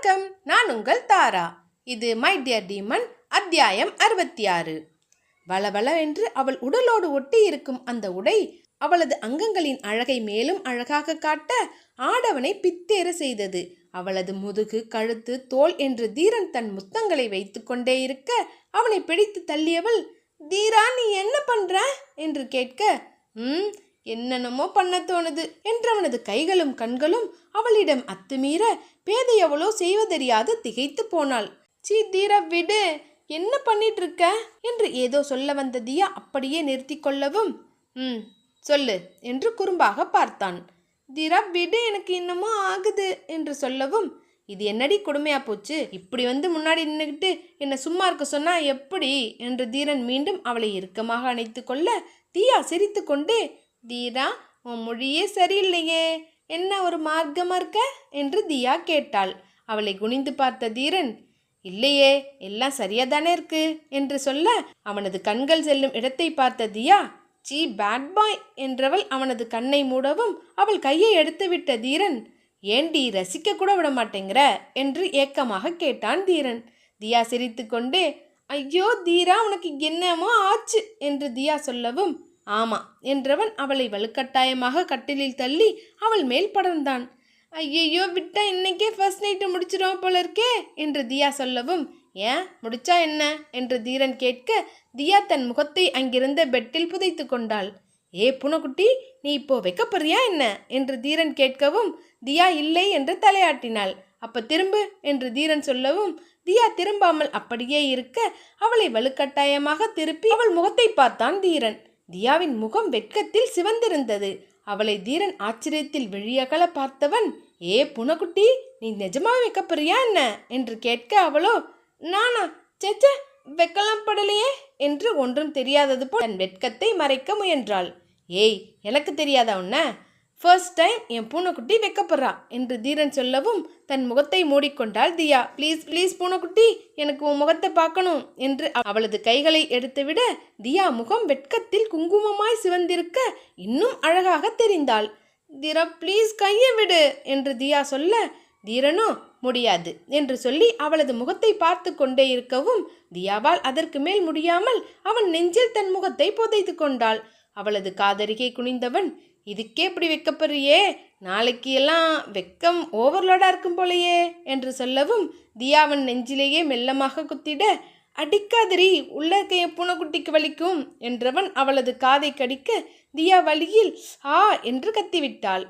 வணக்கம். நான் உங்கள் தாரா. இது மை டியர் டீமன் அத்தியாயம் அறுபத்தி ஆறு வளவளவென்று அவள் உடலோடு ஒட்டி இருக்கும் அந்த உடை அவளது அங்கங்களின் அழகை மேலும் அழகாக காட்ட ஆடவனை பித்தேற செய்தது. அவளது முதுகு கழுத்து தோல் என்று தீரன் தன் முத்தங்களை வைத்துக்கொண்டே இருக்க அவனை பிடித்து தள்ளியவள் தீரா நீ என்ன பண்ற? என்று கேட்க ம் என்னென்னமோ பண்ண தோணுது என்றவனது கைகளும் கண்களும் அவளிடம் அத்துமீற பேதையவளோ செய்வதறியாது திகைத்து போனாள். சீ தீர விடு. என்ன பண்ணிட்டு இருக்க என்று ஏதோ சொல்ல வந்த தியா அப்படியே நிறுத்தி கொள்ளவும் ம் சொல்லு என்று குறும்பாக பார்த்தான். தீரா விடு எனக்கு இன்னமும் ஆகுது என்று சொல்லவும் இது என்னடி கொடுமையா போச்சு? இப்படி வந்து முன்னாடி நின்றுக்கிட்டு என்னை சும்மா இருக்க சொன்னா எப்படி? என்று தீரன் மீண்டும் அவளை இறுக்கமாக அணைத்து கொள்ள தியா சிரித்து கொண்டே தீரா உன் மொழியே சரியில்லையே. என்ன ஒரு மார்க்கமாக இருக்க? என்று தியா கேட்டாள். அவளை குனிந்து பார்த்த தீரன் இல்லையே எல்லாம் சரியா தானே இருக்கு? என்று சொல்ல அவனது கண்கள் செல்லும் இடத்தை பார்த்த தியா சீ பேட் பாய் என்றவள் அவனது கண்ணை மூடவும் அவள் கையை எடுத்துவிட்ட தீரன் ஏண்டி ரசிக்க கூட விட மாட்டேங்கிற? என்று ஏக்கமாக கேட்டான் தீரன். தியா சிரித்துக்கொண்டே ஐயோ தீரா உனக்கு என்னமோ ஆச்சு? என்று தியா சொல்லவும் ஆமா என்றவன் அவளை வலுக்கட்டாயமாக கட்டிலில் தள்ளி அவள் மேல் படர்ந்தான். ஐயையோ விட்டா இன்னைக்கே ஃபர்ஸ்ட் நைட்டு முடிச்சிடும் போல இருக்கே என்று தியா சொல்லவும் ஏன்? முடிச்சா என்ன? என்று தீரன் கேட்க தியா தன் முகத்தை அங்கிருந்த பெட்டில் புதைத்து கொண்டாள். ஏ புனக்குட்டி நீ இப்போ வைக்கப்படுறியா என்ன? என்று தீரன் கேட்கவும் தியா இல்லை என்று தலையாட்டினாள். அப்ப திரும்பு என்று தீரன் சொல்லவும் தியா திரும்பாமல் அப்படியே இருக்க அவளை வலுக்கட்டாயமாக திருப்பி அவள் முகத்தை பார்த்தான் தீரன். தியாவின் முகம் வெட்கத்தில் சிவந்திருந்தது. அவளை தீரன் ஆச்சரியத்தில் விழியகல பார்த்தவன் ஏ புனக்குட்டி நீ நிஜமாக வைக்கப்படுறியா என்ன? என்று கேட்க அவளோ நானா? சேச்சே வெக்கலாம் படலையே? என்று ஒன்றும் தெரியாதது போல் தன் வெட்கத்தை மறைக்க முயன்றாள். ஏய் எனக்கு தெரியாதா உன்ன? ஃபர்ஸ்ட் டைம் என் பூனைக்குட்டி வைக்கப்படுறா என்று தீரன் சொல்லவும் தன் முகத்தை மூடிக்கொண்டாள் தியா. ப்ளீஸ் ப்ளீஸ் பூனைக்குட்டி எனக்கு உன் முகத்தை பார்க்கணும் என்று அவளது கைகளை எடுத்துவிட தியா முகம் வெட்கத்தில் குங்குமமாய் சிவந்திருக்க இன்னும் அழகாக தெரிந்தாள். தீரா ப்ளீஸ் கையை விடு என்று தியா சொல்ல தீரனோ முடியாது என்று சொல்லி அவளது முகத்தை பார்த்து கொண்டே இருக்கவும் தியாவால் அதற்கு மேல் முடியாமல் அவன் நெஞ்சில் தன் முகத்தை புதைத்து கொண்டாள். அவளது காதருகே குனிந்தவன் இதுக்கே இப்படி வைக்கப்படுறியே? நாளைக்கு எல்லாம் வெக்கம் ஓவர்லோடாக இருக்கும் போலையே என்று சொல்லவும் தியாவன் நெஞ்சிலேயே மெல்லமாக குத்திட அடிக்காதிரி உள்ள இருக்க பூனைக்குட்டிக்கு வலிக்கும் என்றவன் அவளது காதை கடிக்க தியா வழியில் ஆ என்று கத்திவிட்டாள்.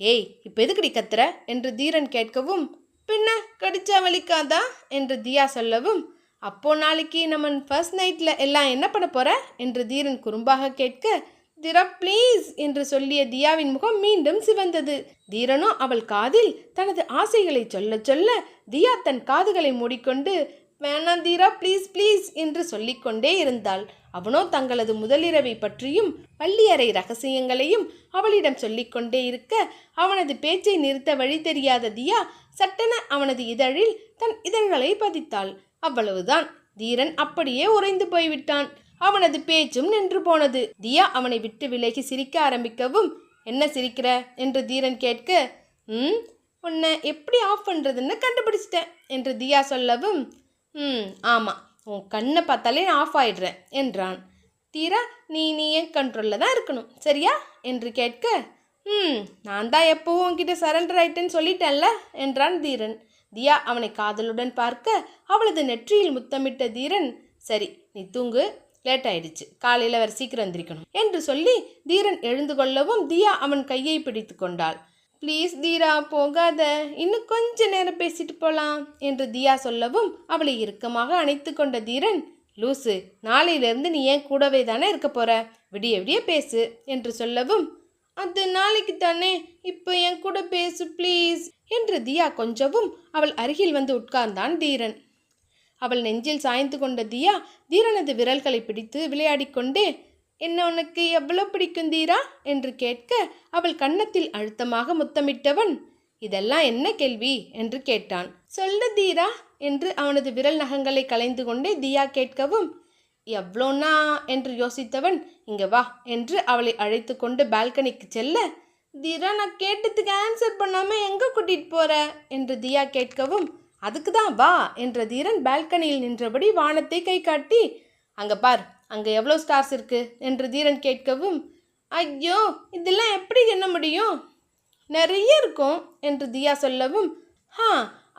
ஏய் இப்போ எதுக்கடி கத்துற? என்று தீரன் கேட்கவும் பின்ன கடிச்சா வலிக்காதா? என்று தியா சொல்லவும் அப்போ நாளைக்கு நம்ம ஃபர்ஸ்ட் நைட்டில் எல்லாம் என்ன பண்ண போகிற என்று தீரன் குறும்பாக கேட்க திரா ப்ளீஸ் என்று சொல்லிய தியாவின் முகம் மீண்டும் சிவந்தது. தீரனோ அவள் காதில் தனது ஆசைகளை சொல்ல சொல்ல தியா தன் காதுகளை மூடிக்கொண்டு வேணாம் தீரா ப்ளீஸ் ப்ளீஸ் என்று சொல்லிக்கொண்டே இருந்தாள். அவனோ தங்களது முதலிரவை பற்றியும் பள்ளியறை ரகசியங்களையும் அவளிடம் சொல்லிக்கொண்டே இருக்க அவனது பேச்சை நிறுத்த வழி தெரியாத தியா சட்டென அவனது இதழில் தன் இதழ்களை பதித்தாள். அவ்வளவுதான். தீரன் அப்படியே உறைந்து போய்விட்டான். அவனது பேச்சும் நின்று போனது. தியா அவனை விட்டு விலகி சிரிக்க ஆரம்பிக்கவும் என்ன சிரிக்கிற? என்று தீரன் கேட்க ம் உன்னை எப்படி ஆஃப் பண்ணுறதுன்னு கண்டுபிடிச்சிட்டேன் என்று தியா சொல்லவும் ம் ஆமாம் உன் கண்ணை பார்த்தாலே நான் ஆஃப் ஆயிடுறேன் என்றான். தீரா நீ நீ என் கண்ட்ரோலில் தான் இருக்கணும் சரியா? என்று கேட்க ம் நான் தான் எப்போவும் உன்கிட்ட சரண்டர் ஆயிட்டேன்னு சொல்லிட்டேன்ல என்றான் தீரன். தியா அவனை காதலுடன் பார்க்க அவளது நெற்றியில் முத்தமிட்ட தீரன் சரி நீ தூங்கு லேட் ஆயிடுச்சு காலையில் வர சீக்கிரம் எந்திரிக்கணும். என்று சொல்லி தீரன் எழுந்து கொள்ளவும் தியா அவன் கையை பிடித்து கொண்டாள். ப்ளீஸ் தீரா போகாத. இன்னும் கொஞ்ச நேரம் பேசிட்டு போகலாம் என்று தியா சொல்லவும் அவளை இறுக்கமாக அணைத்து கொண்ட தீரன் லூசு நாளையிலிருந்து நீ ஏன் கூடவே தானே இருக்க போற? விடிய விடிய பேசு என்று சொல்லவும் அது நாளைக்கு தானே. இப்போ என் கூட பேசு ப்ளீஸ் என்று தியா கொஞ்சவும் அவள் அருகில் வந்து உட்கார்ந்தான் தீரன். அவள் நெஞ்சில் சாய்ந்து கொண்ட தியா தீரனது விரல்களை பிடித்து விளையாடிக்கொண்டே என்ன உனக்கு எவ்வளோ பிடிக்கும் தீரா? என்று கேட்க அவள் கன்னத்தில் அழுத்தமாக முத்தமிட்டவன் இதெல்லாம் என்ன கேள்வி? என்று கேட்டான். சொல்லு தீரா என்று அவனது விரல் நகங்களை கலைந்து கொண்டே தியா கேட்கவும் எவ்வளோனா என்று யோசித்தவன் இங்கே வா என்று அவளை அழைத்து கொண்டு பால்கனிக்கு செல்ல தீரா நான் கேட்டதுக்கு ஆன்சர் பண்ணாமல் எங்கே கூட்டிகிட்டு போகிற என்று தியா கேட்கவும் அதுக்கு தான் வா என்ற தீரன் பால்கனியில் நின்றபடி வானத்தை கை காட்டி அங்கே பார் அங்கே எவ்வளோ ஸ்டார்ஸ் இருக்கு? என்று தீரன் கேட்கவும் ஐயோ இதெல்லாம் எப்படி எண்ண முடியும்? நிறைய இருக்கும் என்று தியா சொல்லவும் ஹா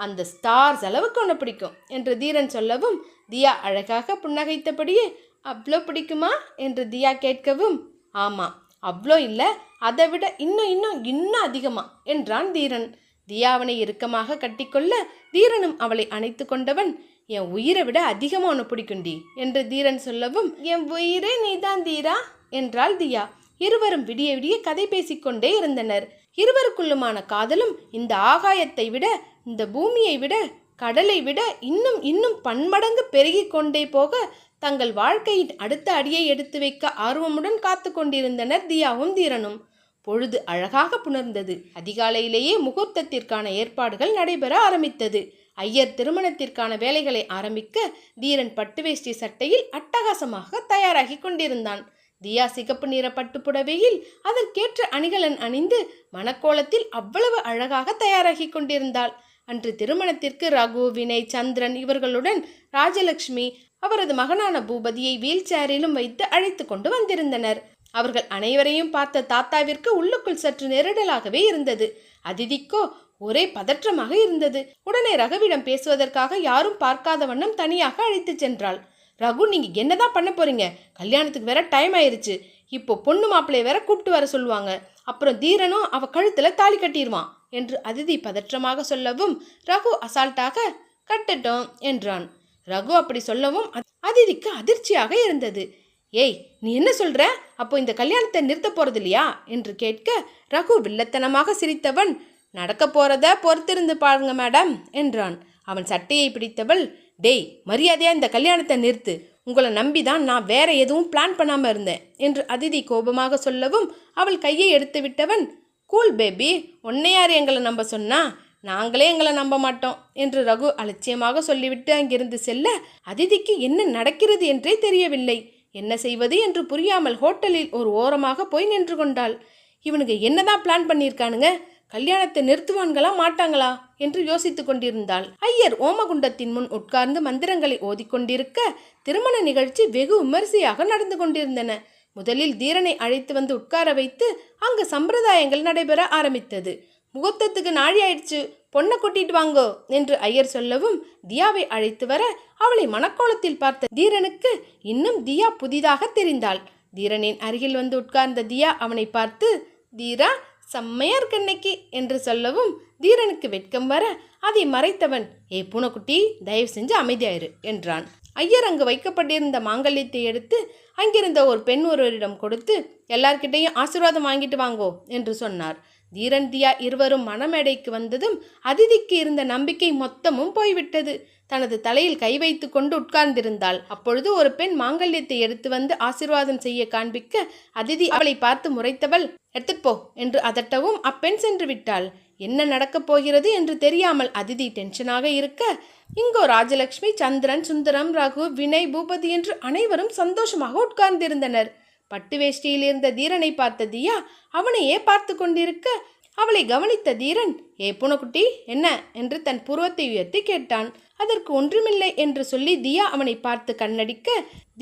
அந்த ஸ்டார்ஸ் அளவுக்கு ஒன்று பிடிக்கும் என்று தீரன் சொல்லவும் தியா அழகாக புன்னகைத்தபடியே அவ்வளோ பிடிக்குமா? என்று தியா கேட்கவும் ஆமாம் அவ்வளோ இல்லை அதை விட இன்னும் இன்னும் இன்னும் அதிகமாக என்றான் தீரன். தியாவனை இறுக்கமாக கட்டிக்கொள்ள தீரனும் அவளை அணைத்து கொண்டவன் என் உயிரை விட அதிகமாக உன்னை பிடிக்குண்டி என்று தீரன் சொல்லவும் என் உயிரே நீதான் தீரா என்றாள் தியா. இருவரும் விடிய விடிய கதை பேசிக்கொண்டே இருந்தனர். இருவருக்குள்ளுமான காதலும் இந்த ஆகாயத்தை விட இந்த பூமியை விட கடலை விட இன்னும் இன்னும் பன்மடங்கு பெருகிக் கொண்டே போக தங்கள் வாழ்க்கையின் அடுத்த அடியை எடுத்து வைக்க ஆர்வமுடன் காத்து கொண்டிருந்தனர் தியாவும் தீரனும். பொழுது அழகாக புணர்ந்தது. அதிகாலையிலேயே முகூர்த்தத்திற்கான ஏற்பாடுகள் நடைபெற ஆரம்பித்தது. ஐயர் திருமணத்திற்கான வேலைகளை ஆரம்பிக்க தீரன் பட்டு வேஷ்டி சட்டையில் அட்டகாசமாக தயாராகி கொண்டிருந்தான். தியா சிகப்பு நிற பட்டுப்புடவையில் அதற்கேற்ற அணிகலன் அணிந்து மணக்கோலத்தில் அவ்வளவு அழகாக தயாராகி கொண்டிருந்தாள். அன்று திருமணத்திற்கு ரகு வினய் சந்திரன் இவர்களுடன் ராஜலட்சுமி அவரது மகனான பூபதியை வீல் சேரிலும் வைத்து அழைத்து கொண்டு வந்திருந்தனர். அவர்கள் அனைவரையும் பார்த்த தாத்தாவிற்கு உள்ளுக்குள் சற்று நெருடலாகவே இருந்தது. அதிதிக்கோ ஒரே பதற்றமாக இருந்தது. உடனே ரகுவிடம் பேசுவதற்காக யாரும் பார்க்காத வண்ணம் தனியாக அழைத்துச் சென்றாள். ரகு நீங்க என்னதான் பண்ண போறீங்க? கல்யாணத்துக்கு வேற டைம் ஆயிருச்சு. இப்போ பொண்ணு மாப்பிள்ளைய வேற கூப்பிட்டு வர சொல்லுவாங்க. அப்புறம் தீரனும் அவ கழுத்துல தாலி கட்டிடுவான் என்று அதிதி பதற்றமாக சொல்லவும் ரகு அசால்ட்டாக கட்டட்டும் என்றான். ரகு அப்படி சொல்லவும் அதிதிக்கு அதிர்ச்சியாக இருந்தது. ஏய் நீ என்ன சொல்கிற அப்போ இந்த கல்யாணத்தை நிறுத்த போகிறது இல்லையா? என்று கேட்க ரகு வில்லத்தனமாக சிரித்தவன் நடக்க போகிறத பொறுத்திருந்து பாருங்க மேடம் என்றான். அவன் சட்டையை பிடித்தவள் டேய் மரியாதையாக இந்த கல்யாணத்தை நிறுத்து. உங்களை நம்பி தான் நான் வேற எதுவும் பிளான் பண்ணாமல் இருந்தேன் என்று அதிதி கோபமாக சொல்லவும் அவள் கையை எடுத்து விட்டவன் கூல் பேபி உன்னை யார் எங்களை நம்ப சொன்னா? நாங்களே எங்களை நம்ப மாட்டோம் என்று ரகு அலட்சியமாக சொல்லிவிட்டு அங்கிருந்து செல்ல அதிதிக்கு என்ன நடக்கிறது என்றே தெரியவில்லை. என்ன செய்வது என்று புரியாமல் ஹோட்டலில் ஒரு ஓரமாக போய் நின்று கொண்டாள். இவனுக்கு என்னதான் பிளான் பண்ணியிருக்கானுங்க? கல்யாணத்தை நிறுத்துவான்களா மாட்டாங்களா? என்று யோசித்துக் கொண்டிருந்தாள். ஐயர் ஓமகுண்டத்தின் முன் உட்கார்ந்து மந்திரங்களை ஓதிக்கொண்டிருக்க திருமண நிகழ்ச்சி வெகு விமரிசையாக நடந்து கொண்டிருந்தன. முதலில் தீரனை அழைத்து வந்து உட்கார வைத்து அங்கு சம்பிரதாயங்கள் நடைபெற ஆரம்பித்தது. முகூர்த்தத்துக்கு நாழி ஆயிடுச்சு. பொண்ணை கூட்டிட்டு வாங்கோ என்று ஐயர் சொல்லவும் தியாவை அழைத்து வர அவளை மணக்கோலத்தில் பார்த்த தீரனுக்கு இன்னும் தியா புதிதாக தெரிந்தாள். தீரனின் அருகில் வந்து உட்கார்ந்த தியா அவனை பார்த்து தீரா செம்மையா இருக்கு என்று சொல்லவும் தீரனுக்கு வெட்கம் வர அதை மறைத்தவன். ஏ பூனைக்குட்டி தயவு செஞ்சு அமைதியாயிரு என்றான். ஐயர் அங்கு வைக்கப்பட்டிருந்த மாங்கல்யத்தை எடுத்து அங்கிருந்த ஒரு பெண் ஒருவரிடம் கொடுத்து எல்லார்கிட்டையும் ஆசீர்வாதம் வாங்கிட்டு வாங்கோ என்று சொன்னார். தீரன் தியா இருவரும் மணமேடைக்கு வந்ததும் அதிதிக்கு இருந்த நம்பிக்கை மொத்தமும் போய்விட்டது. தனது தலையில் கை வைத்து கொண்டு உட்கார்ந்திருந்தாள். அப்பொழுது ஒரு பெண் மாங்கல்யத்தை எடுத்து வந்து ஆசீர்வாதம் செய்ய காண்பிக்க அதிதி அவளை பார்த்து முறைத்தவள் எடுத்துப்போ போ என்று அதட்டவும் அப்பெண் சென்று விட்டாள். என்ன நடக்கப் போகிறது? என்று தெரியாமல் அதிதி டென்ஷனாக இருக்க இங்கோ ராஜலட்சுமி சந்திரன் சுந்தரம் ரகு வினய் பூபதி என்று அனைவரும் சந்தோஷமாக உட்கார்ந்திருந்தனர். பட்டு வேஷ்டியில் இருந்த தீரனை பார்த்த தியா அவனையே பார்த்து கொண்டிருக்க அவளை கவனித்த தீரன் ஏ பூனக்குட்டி என்ன? என்று தன் புருவத்தை உயர்த்தி கேட்டான். அதற்கு ஒன்றுமில்லை என்று சொல்லி தியா அவனை பார்த்து கண்ணடிக்க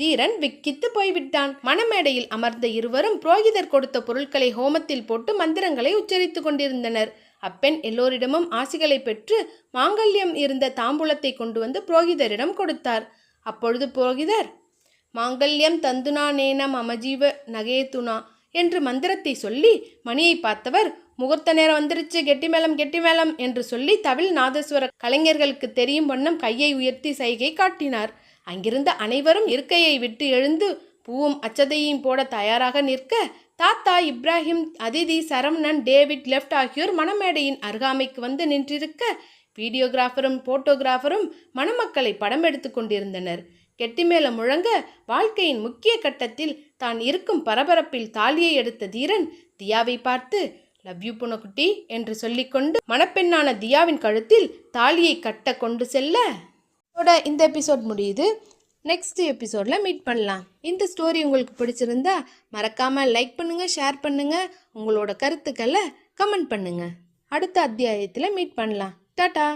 தீரன் விக்கித்து போய்விட்டான். மணமேடையில் அமர்ந்த இருவரும் புரோகிதர் கொடுத்த பொருட்களை ஹோமத்தில் போட்டு மந்திரங்களை உச்சரித்துக் கொண்டிருந்தனர். அப்பெண் எல்லோரிடமும் ஆசிகளை பெற்று மாங்கல்யம் இருந்த தாம்பூலத்தை கொண்டு வந்து புரோகிதரிடம் கொடுத்தார். அப்பொழுது புரோகிதர் மாங்கல்யம் தந்துனா நேனம் அமஜீவ என்று மந்திரத்தை சொல்லி மணியை பார்த்தவர் முகூர்த்த நேரம் வந்துருச்சு கெட்டி மேளம் கெட்டி மேளம் என்று சொல்லி தவில் நாதஸ்வர கலைஞர்களுக்கு தெரியும் வண்ணம் கையை உயர்த்தி சைகை காட்டினார். அங்கிருந்த அனைவரும் இருக்கையை விட்டு எழுந்து பூவும் அச்சதையும் போட தயாராக நிற்க தாத்தா இப்ராஹிம் அதிதி சரவணன் டேவிட் லெஃப்ட் ஆகியோர் மணமேடையின் அருகாமைக்கு வந்து நின்றிருக்க வீடியோகிராஃபரும் போட்டோகிராஃபரும் மணமக்களை படம் எடுத்து கொண்டிருந்தனர். கெட்டிமேல முழங்க வாழ்க்கையின் முக்கிய கட்டத்தில் தான் இருக்கும் பரபரப்பில் தாலியை எடுத்த தீரன் தியாவை பார்த்து லவ் யூ புனக்குட்டி என்று சொல்லிக்கொண்டு மணப்பெண்ணான தியாவின் கழுத்தில் தாலியை கட்ட கொண்டு செல்ல. இந்த எபிசோட் முடியுது. நெக்ஸ்ட் எபிசோடில் மீட் பண்ணலாம். இந்த ஸ்டோரி உங்களுக்கு பிடிச்சிருந்தா மறக்காமல் லைக் பண்ணுங்கள் ஷேர் பண்ணுங்கள் உங்களோட கருத்துக்களை கமெண்ட் பண்ணுங்கள் அடுத்த அத்தியாயத்தில் மீட் பண்ணலாம். டாட்டா